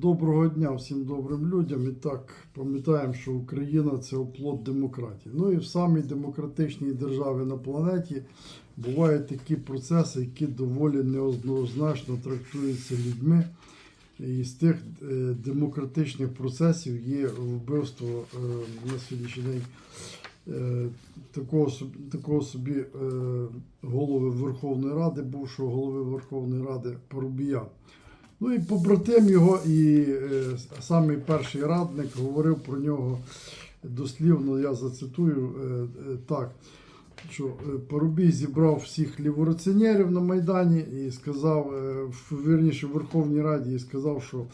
Доброго дня всім добрим людям. І так пам'ятаємо, що Україна це оплот демократії. Ну і в самій демократичній державі на планеті бувають такі процеси, які доволі неоднозначно трактуються людьми. І з тих е, демократичних процесів є вбивство е, на сьогоднішній день е, такого, такого собі голови Верховної Ради, бувшого голови Верховної Ради Парубія. Ну і побратим його, і е, самий перший радник говорив про нього дослівно, я зацитую е, е, так, що е, Парубій зібрав всіх ліворуціонерів на Майдані і сказав, е, вірніше в Верховній Раді, і сказав, що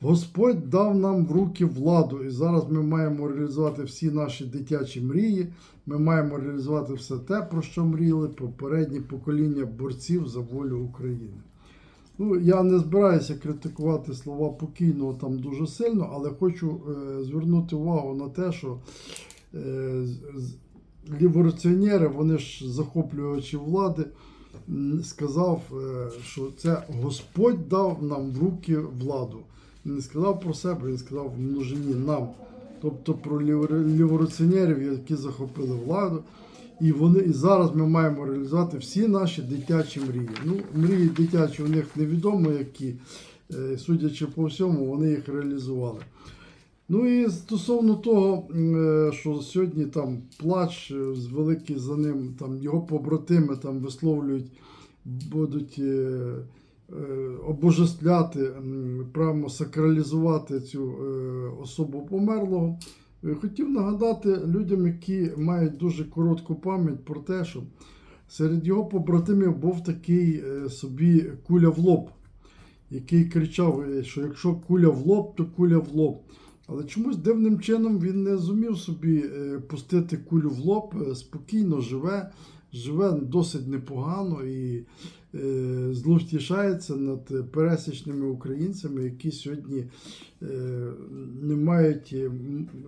Господь дав нам в руки владу, і зараз ми маємо реалізувати всі наші дитячі мрії. Ми маємо реалізувати все те, про що мріяли попередні покоління борців за волю України. Ну, я не збираюся критикувати слова покійного там дуже сильно, але хочу е, звернути увагу на те, що е, ліворуціонери, вони ж захоплювачі влади, сказав, е, що це Господь дав нам в руки владу. Він не сказав про себе, він сказав в множині нам. Тобто про ліворуціонерів, які захопили владу. І вони і зараз ми маємо реалізувати всі наші дитячі мрії. Ну, мрії дитячі у них невідомо які, е, судячи по всьому, вони їх реалізували. Ну і стосовно того, е, що сьогодні там плач е, великий за ним, там його побратими там висловлюють, будуть обожествляти, прямо сакралізувати цю особу померлого. Е, Хотів нагадати людям, які мають дуже коротку пам'ять про те, що серед його побратимів був такий е, собі куля в лоб, який кричав, е, що якщо куля в лоб, то куля в лоб. Але чомусь дивним чином він не зумів собі пустити кулю в лоб, спокійно живе, живе досить непогано і е, зловтішається над пересічними українцями, які сьогодні е, не мають е,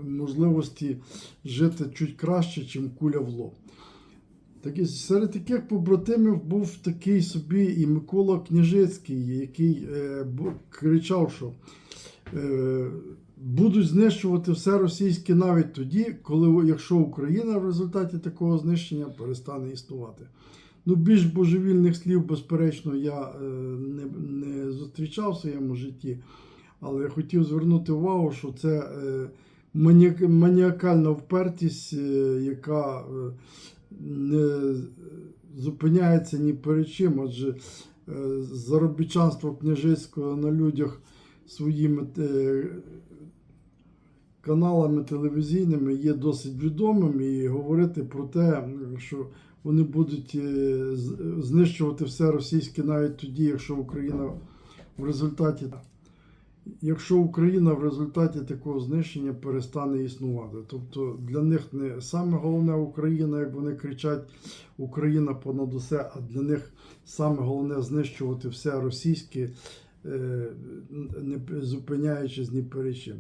можливості жити чуть краще, ніж куля в лоб. Так серед таких побратимів був такий собі і Микола Княжицький, який е, кричав, що е, будуть знищувати все російське навіть тоді, коли якщо Україна в результаті такого знищення перестане існувати. Ну, більш божевільних слів, безперечно, я е, не, не зустрічав в своєму житті, але я хотів звернути увагу, що це е, маніак- маніакальна впертість, е, яка не зупиняється ні перед чим, адже заробітчанство княжицького на людях своїми е, каналами телевізійними є досить відомим і говорити про те, що вони будуть е, знищувати все російське навіть тоді, якщо Україна в результаті. Якщо Україна в результаті такого знищення перестане існувати, тобто для них не саме головне Україна, як вони кричать Україна понад усе, а для них саме головне знищувати все російське, не зупиняючись ні перед чим.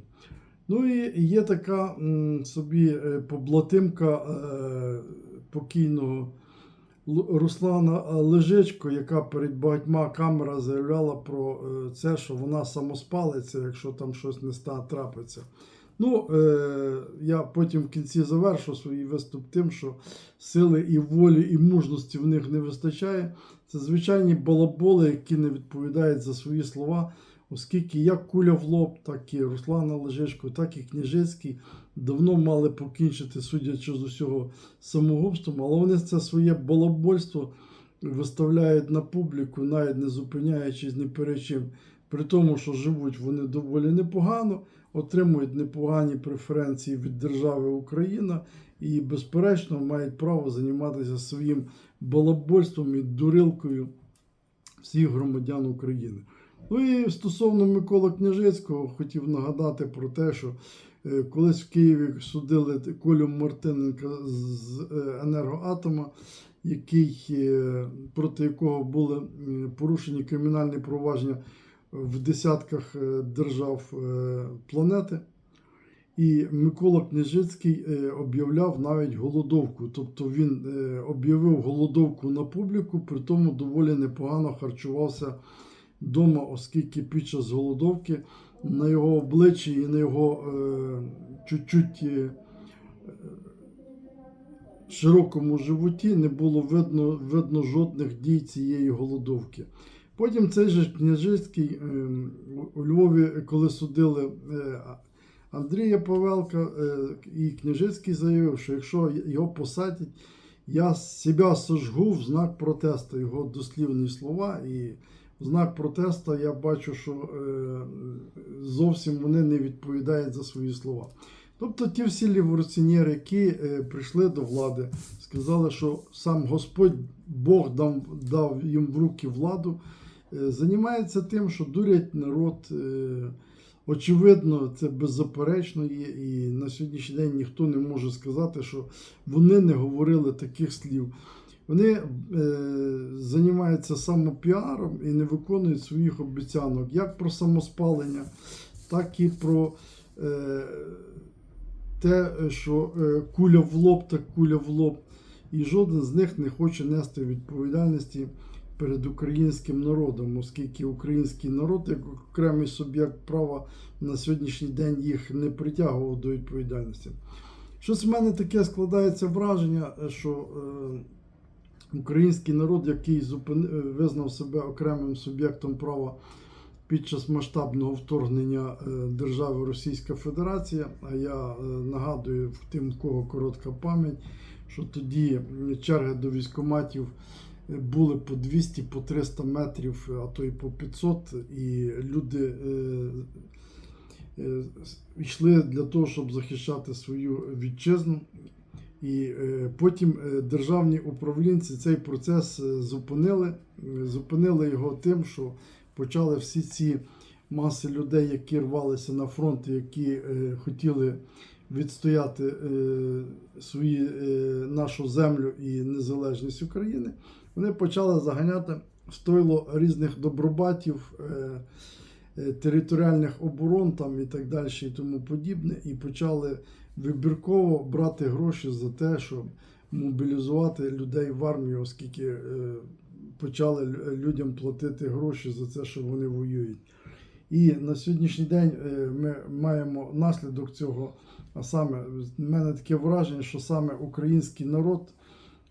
Ну і є така собі е, поблатимка е, покійного Руслана Лежечко, яка перед багатьма камерами заявляла про е, це, що вона самоспалиться, якщо там щось не трапиться. Ну, е, я потім в кінці завершу свій виступ тим, що сили і волі, і мужності в них не вистачає. Це звичайні балаболи, які не відповідають за свої слова, оскільки як куля в лоб, так і Руслана Лежичко, так і Княжицький давно мали покінчити, судячи з усього, самогубством, але вони це своє балабольство виставляють на публіку, навіть не зупиняючись ні перед чим. При тому, що живуть вони доволі непогано, отримують непогані преференції від держави Україна і, безперечно, мають право займатися своїм балабольством і дурилкою всіх громадян України. Ну і стосовно Миколи Княжицького, хотів нагадати про те, що е, колись в Києві судили Колю Мартиненка з е, енергоатома, який, е, проти якого були порушені кримінальні провадження в десятках е, держав е, планети. І Микола Княжицький е, об'являв навіть голодовку. Тобто він об'явив голодовку на публіку, при тому доволі непогано харчувався вдома, оскільки під час голодовки на його обличчі і на його чуть-чуть е, широкому животі не було видно, видно жодних дій цієї голодовки. Потім цей же Княжицький е, у Львові, коли судили е, Андрія Павелка, е, і Княжицький заявив, що якщо його посадять, я себе сожгу в знак протесту, його дослівні слова. І в знак протесту я бачу, що е, зовсім вони не відповідають за свої слова. Тобто ті всі ліворуціонери, які прийшли до влади, сказали, що сам Господь Бог дав, дав їм в руки владу, займаються тим, що дурять народ. Е, очевидно, це беззаперечно є, і на сьогоднішній день ніхто не може сказати, що вони не говорили таких слів. Вони е, займаються самопіаром і не виконують своїх обіцянок як про самоспалення, так і про е, те, що е, куля в лоб, так куля в лоб. І жоден з них не хоче нести відповідальності перед українським народом, оскільки український народ, як окремий суб'єкт права, на сьогоднішній день їх не притягував до відповідальності. Щось в мене таке складається враження, що е, український народ, який е, визнав себе окремим суб'єктом права під час масштабного вторгнення е, держави Російська Федерація, а я нагадую тим, в кого коротка пам'ять, що тоді черги до військоматів були по 200, по 300 метрів, а то й по 500, і люди е, е, йшли для того, щоб захищати свою вітчизну. І е, потім державні управлінці цей процес зупинили. Зупинили його тим, що почали всі ці маси людей, які рвалися на фронт, які хотіли відстояти свої, нашу землю і незалежність України, вони почали заганяти стойло різних добробатів, е, е, територіальних оборон там і так далі, і тому подібне, і почали вибірково брати гроші за те, щоб мобілізувати людей в армію, оскільки е, почали людям платити гроші за це, що вони воюють. І на сьогоднішній день ми маємо наслідок цього. А саме, в мене таке враження, що саме український народ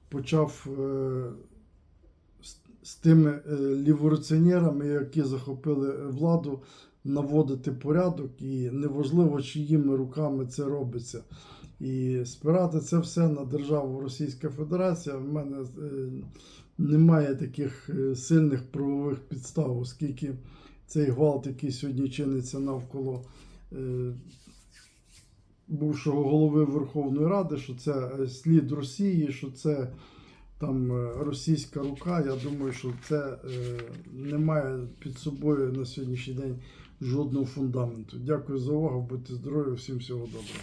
почав з, тими е, ліворуціонерами, які захопили владу, наводити порядок, і неважливо, чиїми руками це робиться. І спирати це все на державу Російська Федерація. В мене е, немає таких е, сильних правових підстав, оскільки цей гвалт, який сьогодні чиниться навколо бувшого голови Верховної Ради, що це слід Росії, що це там е, російська рука. Я думаю, що це е, не має під собою на сьогоднішній день жодного фундаменту. Дякую за увагу, будьте здорові, всім всього доброго.